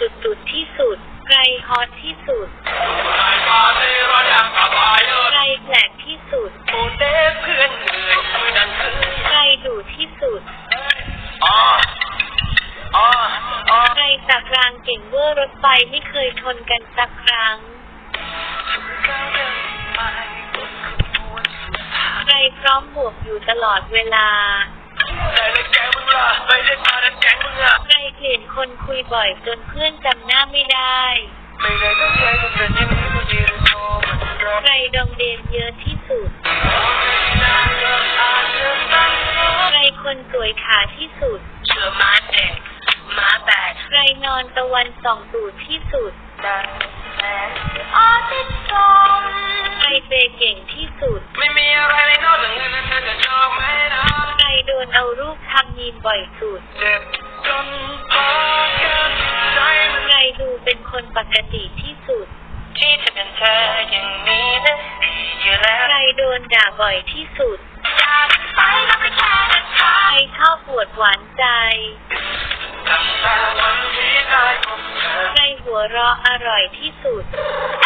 จุดจุดๆที่สุด ใครฮอตที่สุด ใครแปลกที่สุด ใครดุที่สุด ใครสักรางเก่งเวอร์รถไฟไม่เคยชนกันสักครั้ง ใครพร้อมบวกอยู่ตลอดเวลาใครเปลี่ยน คนคุยบ่อยจนเพื่อนจำหน้าไม่ได้ใครดองเดนเยอะที่สุด ใครคนสวยขาที่สุดเชื่อม้าแตกมาแตกใครนอนตะวันส่องตูดที่สุดดังแสงอาทิตย์ส่องใครเปเก่งที่สุด ไม่มีอะไรในนอกจากเงินนั้นจะชอบไม่ได้ใครโดนเอารูปทำมีนบ่อยสุดเจ็บจน กติที่สุด ที่จะเป็นเธออย่างนี้นะอยู่แล้วใครโดนด่าบ่อยที่สุดอยากไปก็ไม่แค่นั้นใครชอบปวดหวานใจตั้งแต่วันที่ได้พบเธอใครหัวเราะอร่อยที่สุดแอ